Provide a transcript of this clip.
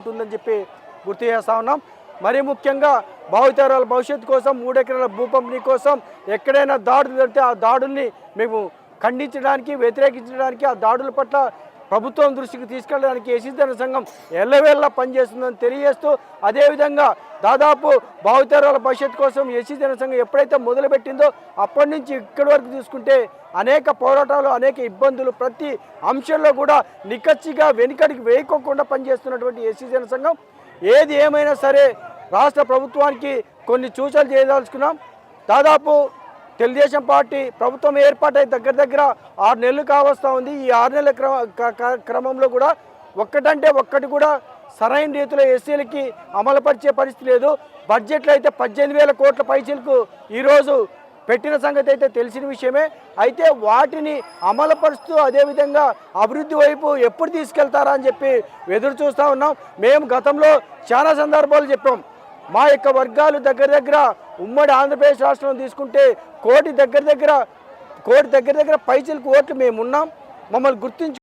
ఉంటుందని చెప్పి గుర్తు చేస్తా ఉన్నాం. మరీ ముఖ్యంగా భావితరాల భవిష్యత్తు కోసం మూడెకరాల భూ పంపిణీ కోసం ఎక్కడైనా దాడులు జరిగితే ఆ దాడుల్ని మేము ఖండించడానికి వ్యతిరేకించడానికి ఆ దాడుల పట్ల ప్రభుత్వం దృష్టికి తీసుకెళ్ళడానికి యశీధన సంఘం ఎల్లవేళ్ళ పనిచేస్తుందని తెలియజేస్తూ అదేవిధంగా దాదాపు భావితరాల భవిష్యత్తు కోసం యశీధన సంఘం ఎప్పుడైతే మొదలుపెట్టిందో అప్పటి నుంచి ఇక్కడి వరకు తీసుకుంటే అనేక పోరాటాలు అనేక ఇబ్బందులు ప్రతి అంశంలో కూడా నికచ్చిగా వెనుకడికి వేయకోకుండా పనిచేస్తున్నటువంటి ఎస్సీ జన సంఘం. ఏది ఏమైనా సరే రాష్ట్ర ప్రభుత్వానికి కొన్ని సూచనలు చేయదలుచుకున్నాం. దాదాపు తెలుగుదేశం పార్టీ ప్రభుత్వం ఏర్పాటై దగ్గర దగ్గర ఆరు నెలలు కావస్తూ ఉంది. ఈ ఆరు నెలల క్రమ క- క్రమంలో కూడా ఒక్కటంటే ఒక్కటి కూడా సరైన రీతిలో ఎస్సీలకి అమలుపరిచే పరిస్థితి లేదు. బడ్జెట్లో అయితే పద్దెనిమిది వేల కోట్ల పైసలకు ఈరోజు పెట్టిన సంగతి అయితే తెలిసిన విషయమే. అయితే వాటిని అమలుపరుస్తూ అదేవిధంగా అభివృద్ధి వైపు ఎప్పుడు తీసుకెళ్తారా అని చెప్పి ఎదురు చూస్తూ ఉన్నాం. మేము గతంలో చాలా సందర్భాలు చెప్పాం. మా యొక్క వర్గాలు దగ్గర దగ్గర ఉమ్మడి ఆంధ్రప్రదేశ్ రాష్ట్రం తీసుకుంటే కోటి దగ్గర దగ్గర కోటి దగ్గర దగ్గర పైసలకు ఓట్లు మేము ఉన్నాం మమ్మల్ని గుర్తించు